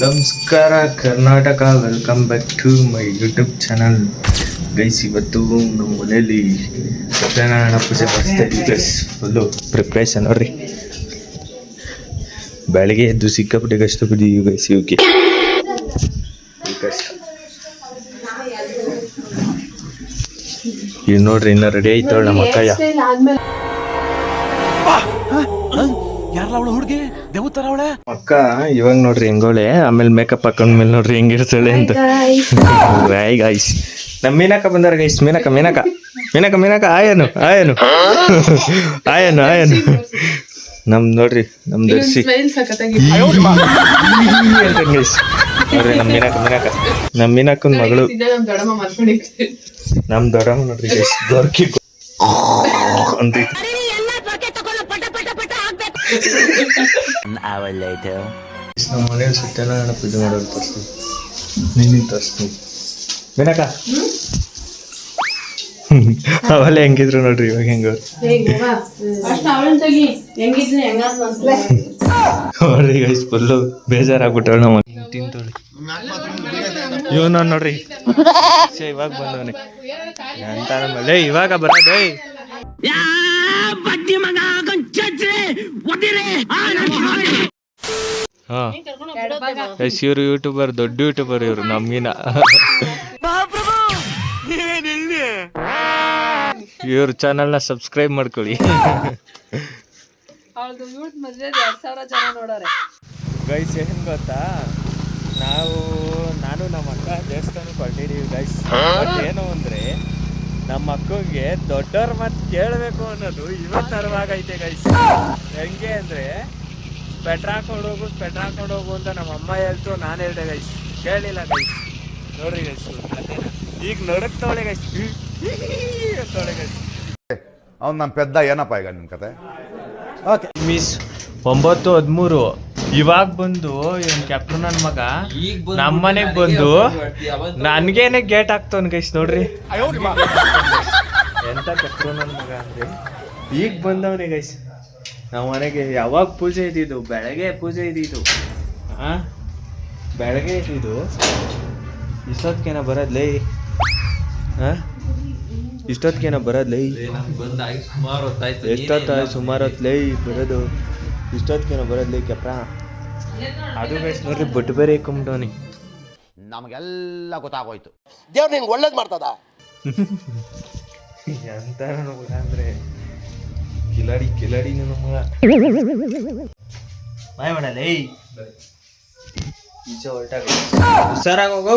ನಮಸ್ಕಾರ Karnataka. Welcome back to my YouTube channel guys ಇವತ್ತು ನಮ್ಮ ಮನೆಯಲ್ಲಿ ಸತ್ಯನಾರಾಯಣ ಪೂಜೆ ಮಾಡಿಸ್ತಾ ಇದ್ದೀವಿ ಗೈಸ್ ಫುಲ್ಲು ಪ್ರಿಪ್ರೇಷನ್ ನೋಡ್ರಿ. ಬೆಳಗ್ಗೆ ಎದ್ದು ಸಿಕ್ಕಾಪಟ್ಟೆ ಕಷ್ಟಪಟ್ಟಿದ್ದೀವಿ ಗೈಸ್ ಇವಕ್ಕೆ. ಕಷ್ಟ ಈಗ ನೋಡ್ರಿ ಇನ್ನೂ ರೆಡಿ ಆಯ್ತಾಳ ನಮ್ಮ ಅಕ್ಕಯ್ಯ. ಯಾರಲ್ಲ ಅವಳು ಹುಡುಗಿ? ದೇವತರ ಅವಳೆ? ಅಕ್ಕ ಇವಾಗ ನೋಡ್ರಿ ಹೆಂಗೋಳೆ ಆಮೇಲೆ ಮೇಕಪ್ ಹಾಕೊಂಡ್ಮೇಲೆ ನೋಡ್ರಿ ಹೆಂಗಿರ್ತಾಳೆ ಅಂತ. ಹಾಯ್ ಗಾಯ್ಸ್ ನಮ್ಮ ಮೀನಕ್ಕ ಬಂದಾರ ಗೈಸ್ ಮೀನಕ್ಕ ಮೀನಕ್ಕ. ಮೀನಕ್ಕ ಮೀನಕ್ಕ ಆಯನು ಆಯನು ಆಯನು ಆಯನು ನಮ್ ನೋಡ್ರಿ ನಮ್ ದರ್ಶಿ. ನೋಡ್ರಿ ನಮ್ ಮೀನಕ್ಕ ಮೀನಕ್ಕ. ನಮ್ ಮೀನಕ್ಕನ್ ಮಗಳು ನಮ್ ದೊಡ್ಡಮ್ಮ ನೋಡ್ರಿ ಗೈಸ್ ದೊರಕಿ ಅಂತ ನಮ್ಮ ಮನೇಲಿ ಸತ್ಯನಾರಾಯಣ ಪೂಜೆ ಮಾಡೋರು ತೋರಿಸ್ತು ನೀನು ತೋರಿಸ್ತು ಮೀನಕ್ಕ ಅವೆಲ್ಲ ಹೆಂಗಿದ್ರು ನೋಡ್ರಿ ಇವಾಗ ಹೆಂಗ ಫಸ್ಟ್ ನೋಡ್ರಿ ಗೈಸ್ ಫುಲ್ಲು ಬೇಜಾರಾಗ್ಬಿಟ್ಟಳು ನಮ್ಮ ತಿಂತೋಳಿ. ಇವನು ನೋಡ್ರಿ. ಇವಾಗ ಬಂದವನೆ. ಲೇ ಇವಾಗ ಬರೋದೇ ಹಾ. ಇವ್ರು ಯೂಟ್ಯೂಬರ್ ದೊಡ್ಡ ಯೂಟ್ಯೂಬರ್ ಇವ್ರು ನಮ್ಗಿನ. ಇವ್ರ ಚಾನಲ್ನ ಸಬ್ಸ್ಕ್ರೈಬ್ ಮಾಡ್ಕೊಳ್ಳಿ. ಗೈಸ್ ಏನ್ ಗೊತ್ತಾ? ನಾವು ನಾನು ನಮ್ಮ ಅಕ್ಕ ದೇವಸ್ಥಾನಕ್ಕೆ ಹೊರಟಿದೀವಿ ಗೈಸ್ ಏನು ಅಂದ್ರೆ ನಮ್ಮ ಮಕ್ಕಳಿಗೆ ದೊಡ್ಡವ್ರ ಮಾತು ಕೇಳಬೇಕು ಅನ್ನೋದು ಇವತ್ತು ಅರಿವಾಗೈತೆ ಗೈಸ್ ಹೆಂಗೆ ಅಂದ್ರೆ ಸ್ವೆಟ್ರ್ ಹಾಕೊಂಡು ಹೋಗು ಸ್ವೆಟ್ರ್ ಹಾಕೊಂಡು ಹೋಗು ಅಂತ ನಮ್ಮ ಅಮ್ಮ ಹೇಳ್ತು ನಾನು ಹೇಳ್ದೆ ಗೈಸ್ ಕೇಳಿಲ್ಲ ಗೈಸ್ ನೋಡ್ರಿ ಗೈಸ್ ಈಗ ನಡುಕ್ತವಳೆ ಗೈಸ್ ಅಂತವಳೆ ಗೈಸ್ ಅವ್ನು ನಮ್ಮ ಪೆದ್ದ ಏನಪ್ಪ ಈಗ ನಿಮ್ಮ ಕತೆ? ಮಿಸ್ ಒಂಬತ್ತು ಹದಿಮೂರು. ಇವಾಗ ಬಂದು ಇವನ್ ಕ್ಯಾಪ್ಟನ್ ನನ್ನ ಮಗ? ನಮ್ಮ ಮನೆಗ್ ಬಂದು ನನ್ಗೇನೆ ಗೇಟ್ ಹಾಕ್ತವನ್ ಗೈಸ್ ನೋಡ್ರಿ. ಎಂತ ಕ್ಯಾಪ್ಟನ್ ನನ್ನ ಮಗ ಅಂದ್ರೆ? ಈಗ ಬಂದವನೇ ಗೈಸ್ ನಮ್ಮ ಮನೆಗೆ ಯಾವಾಗ ಪೂಜೆ ಇದ್ದಿದ್ದು? ಬೆಳಗ್ಗೆ ಪೂಜೆ ಇದ್ದಿದ್ದು. ಆ? ಬೆಳಗ್ಗೆ ಇದ್ದಿದ್ದು? ಇಷ್ಟೊತ್ತಿಗೇನ ಬರದ್ಲೇ? ಹಾ ಇಷ್ಟೊತ್ತಿಗೇನ ಬರೋದ್ಲೇ? ಎಷ್ಟೊತ್ತ ಸುಮಾರು ಹೊತ್ತು ಲೈ ಬರೋದು ಇಷ್ಟೊತ್ತಿಗೇನೋ ಬರೋದ್ಲಿ ಕೆಪ್ರ ಅದು ಗೈಸ್ ನೋಡ್ರಿ ಬಿಟ್ಟು ಬೇರೆ ಇಕ್ಕೊಂಬಿಟ್ಟವನಿ ನಮಗೆಲ್ಲ ಗೊತ್ತಾಗೋಯ್ತು. ದೇವ್ರು ನಿಂಗೆ ಒಳ್ಳೇದು ಮಾಡ್ತದ? ಎಂತ ನನ್ನ ಮಗ ಅಂದ್ರೆ ಕಿಲಾಡಿ ಕಿಲಾಡಿ ನನ್ನ ಮಗ. ಬಾಯ್ ಮಾಡಲ್ಲ ಈಚೆ ಹೊರಟಾಗ. ಹುಷಾರಾಗಿ ಹೋಗು.